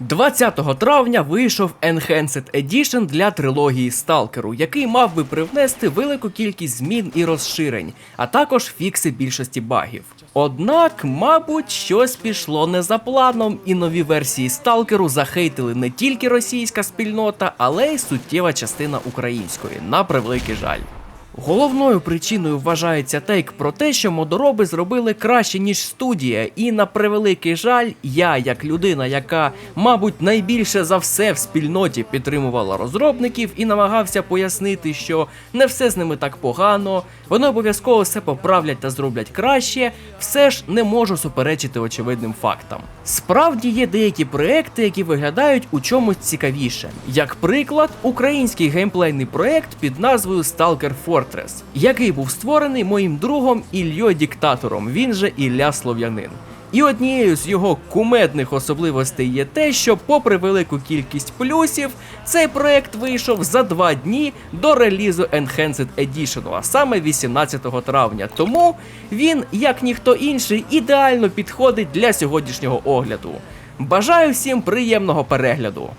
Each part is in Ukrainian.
20 травня вийшов Enhanced Edition для трилогії Сталкеру, який мав би привнести велику кількість змін і розширень, а також фікси більшості багів. Однак, мабуть, щось пішло не за планом, і нові версії Сталкеру захейтили не тільки російська спільнота, але й суттєва частина української, на превеликий жаль. Головною причиною вважається тейк про те, що модороби зробили краще, ніж студія, і на превеликий жаль, я, як людина, яка, мабуть, найбільше за все в спільноті підтримувала розробників і намагався пояснити, що не все з ними так погано, вони обов'язково все поправлять та зроблять краще, все ж не можу суперечити очевидним фактам. Справді є деякі проекти, які виглядають у чомусь цікавіше. Як приклад, український геймплейний проект під назвою Stalker Fortress, який був створений моїм другом Ільйо Діктатором, він же Ілля Слов'янин. І однією з його кумедних особливостей є те, що, попри велику кількість плюсів, цей проект вийшов за два дні до релізу Enhanced Edition, а саме 18 травня. Тому він, як ніхто інший, ідеально підходить для сьогоднішнього огляду. Бажаю всім приємного перегляду!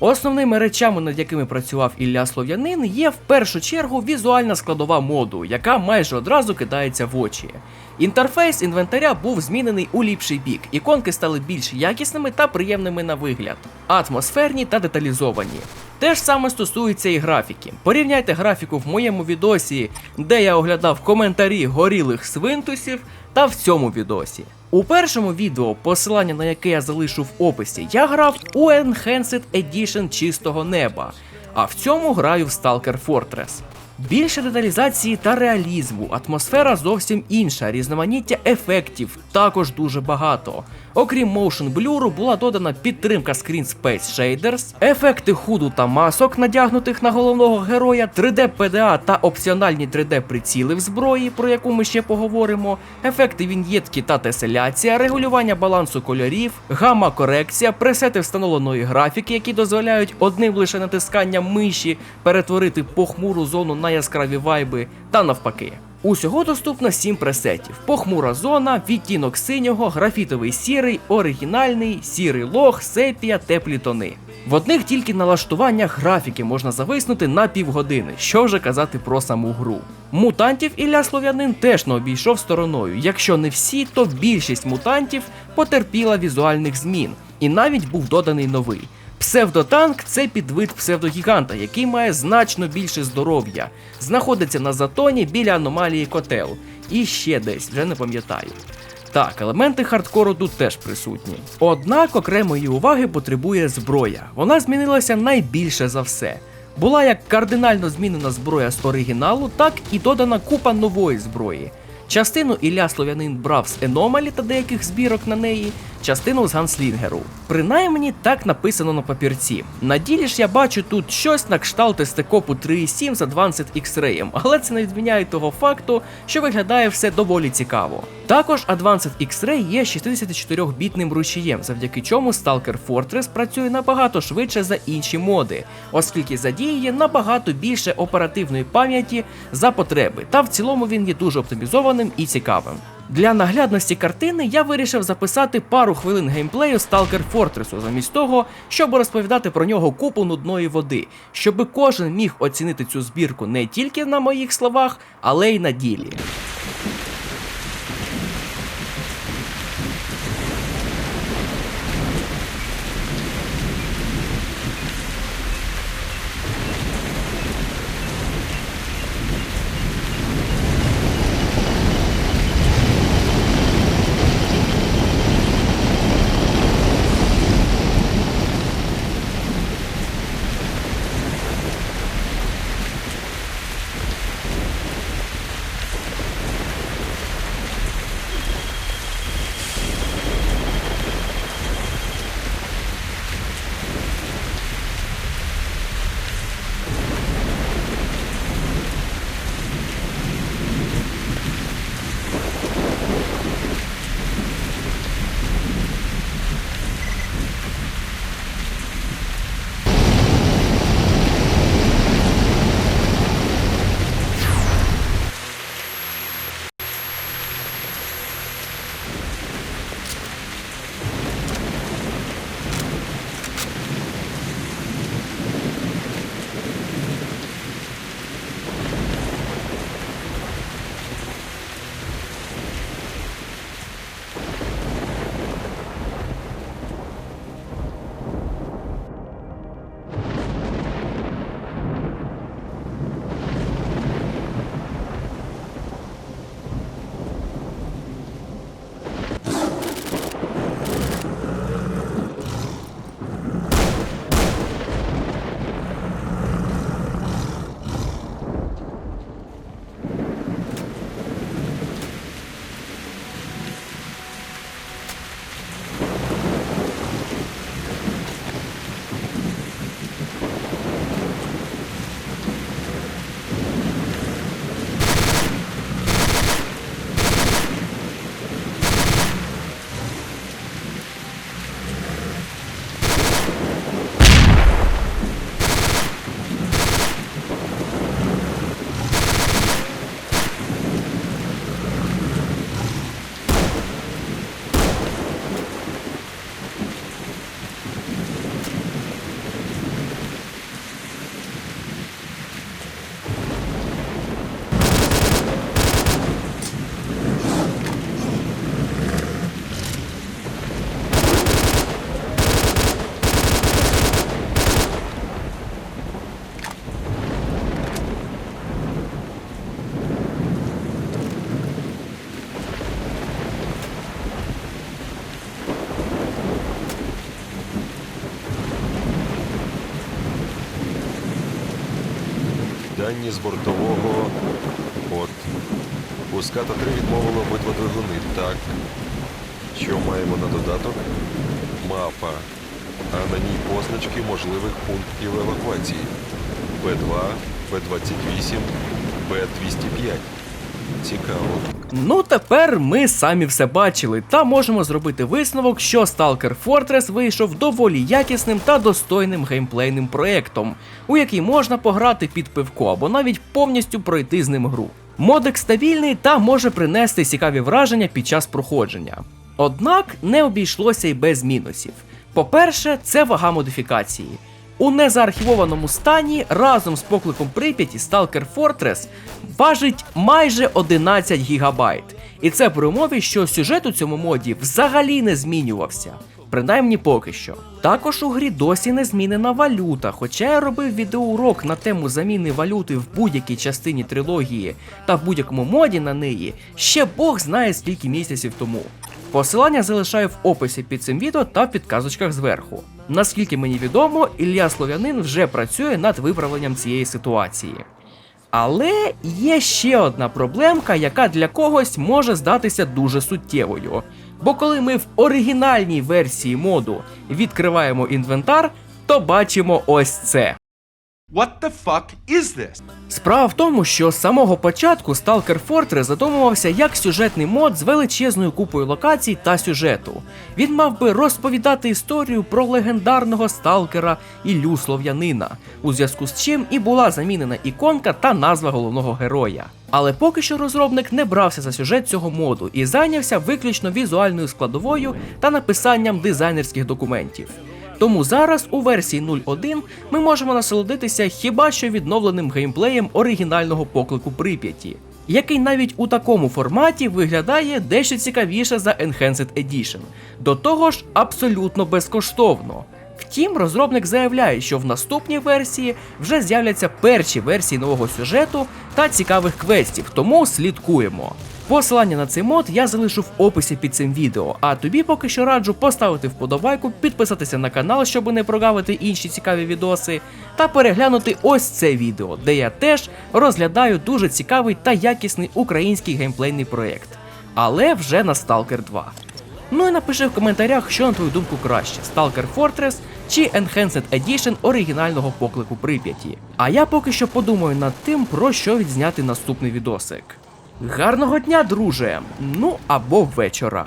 Основними речами, над якими працював Ілля Слов'янин, є в першу чергу візуальна складова моду, яка майже одразу кидається в очі. Інтерфейс інвентаря був змінений у ліпший бік, іконки стали більш якісними та приємними на вигляд, атмосферні та деталізовані. Те ж саме стосується і графіки. Порівняйте графіку в моєму відосі, де я оглядав коментарі горілих свинтусів, та в цьому відосі. У першому відео, посилання на яке я залишу в описі, я грав у Enhanced Edition чистого неба, а в цьому граю в Stalker Fortress. Більше деталізації та реалізму, атмосфера зовсім інша, різноманіття ефектів також дуже багато. Окрім motion блюру, була додана підтримка Screen Space Shaders, ефекти худу та масок, надягнутих на головного героя, 3D PDA та опціональні 3D приціли в зброї, про яку ми ще поговоримо, ефекти віньєтки та теселяція, регулювання балансу кольорів, гамма корекція, пресети встановленої графіки, які дозволяють одним лише натисканням миші перетворити похмуру зону на яскраві вайби, та навпаки. Усього доступно 7 пресетів: похмура зона, відтінок синього, графітовий сірий, оригінальний, сірий лог, сепія, теплі тони. В одних тільки налаштуваннях графіки можна зависнути на півгодини, що вже казати про саму гру. Мутантів Ілля Слов'янин теж не обійшов стороною. Якщо не всі, то більшість мутантів потерпіла візуальних змін, і навіть був доданий новий. Псевдотанк це підвид псевдогіганта, який має значно більше здоров'я, знаходиться на затоні біля аномалії котел. І ще десь, вже не пам'ятаю. Так, елементи хардкору тут теж присутні. Однак окремої уваги потребує зброя. Вона змінилася найбільше за все. Була як кардинально змінена зброя з оригіналу, так і додана купа нової зброї. Частину Ілля Слов'янин брав з Еномалі та деяких збірок на неї, частину з Ганслінгеру. Принаймні так написано на папірці. На ділі ж я бачу тут щось на кшталт стекопу 3.7 з Advanced X-Ray, але це не відміняє того факту, що виглядає все доволі цікаво. Також Advanced X-Ray є 64-бітним рушієм, завдяки чому Stalker Fortress працює набагато швидше за інші моди, оскільки задіює набагато більше оперативної пам'яті за потреби, та в цілому він є дуже оптимізованим і цікавим. Для наглядності картини я вирішив записати пару хвилин геймплею Stalker Fortress, замість того, щоб розповідати про нього купу нудної води, щоб кожен міг оцінити цю збірку не тільки на моїх словах, але й на ділі. Дані з бортового. От. У ската 3 відмовило обидва двигуни. Так. Що маємо на додаток? Мапа. А на ній позначки можливих пунктів евакуації. Б2, Б28, Б205. Цікаво. Ну тепер ми самі все бачили та можемо зробити висновок, що Stalker Fortress вийшов доволі якісним та достойним геймплейним проектом, у який можна пограти під пивко або навіть повністю пройти з ним гру. Модик стабільний та може принести цікаві враження під час проходження. Однак не обійшлося й без мінусів. По-перше, це вага модифікації. У незаархівованому стані разом з покликом Прип'яті Stalker Fortress важить майже 11 гігабайт. І це при умові, що сюжет у цьому моді взагалі не змінювався. Принаймні поки що. Також у грі досі не змінена валюта, хоча я робив відеоурок на тему заміни валюти в будь-якій частині трилогії та в будь-якому моді на неї, ще Бог знає скільки місяців тому. Посилання залишаю в описі під цим відео та в підказочках зверху. Наскільки мені відомо, Ілля Слов'янин вже працює над виправленням цієї ситуації. Але є ще одна проблемка, яка для когось може здатися дуже суттєвою. Бо коли ми в оригінальній версії моду відкриваємо інвентар, то бачимо ось це. What the fuck is this? Справа в тому, що з самого початку Stalker Fortress задумувався як сюжетний мод з величезною купою локацій та сюжету. Він мав би розповідати історію про легендарного сталкера Іллю Слов'янина, у зв'язку з чим і була замінена іконка та назва головного героя. Але поки що розробник не брався за сюжет цього моду і зайнявся виключно візуальною складовою та написанням дизайнерських документів. Тому зараз у версії 0.1 ми можемо насолодитися хіба що відновленим геймплеєм оригінального поклику Прип'яті, який навіть у такому форматі виглядає дещо цікавіше за Enhanced Edition, до того ж абсолютно безкоштовно. Втім, розробник заявляє, що в наступній версії вже з'являться перші версії нового сюжету та цікавих квестів, тому слідкуємо. Посилання на цей мод я залишу в описі під цим відео, а тобі поки що раджу поставити вподобайку, підписатися на канал, щоб не прогавити інші цікаві відоси, та переглянути ось це відео, де я теж розглядаю дуже цікавий та якісний український геймплейний проєкт. Але вже на Stalker 2. Ну і напиши в коментарях, що на твою думку краще: Stalker Fortress чи Enhanced Edition оригінального поклику Прип'яті. А я поки що подумаю над тим, про що відзняти наступний відосик. Гарного дня, друже! Ну або вечора.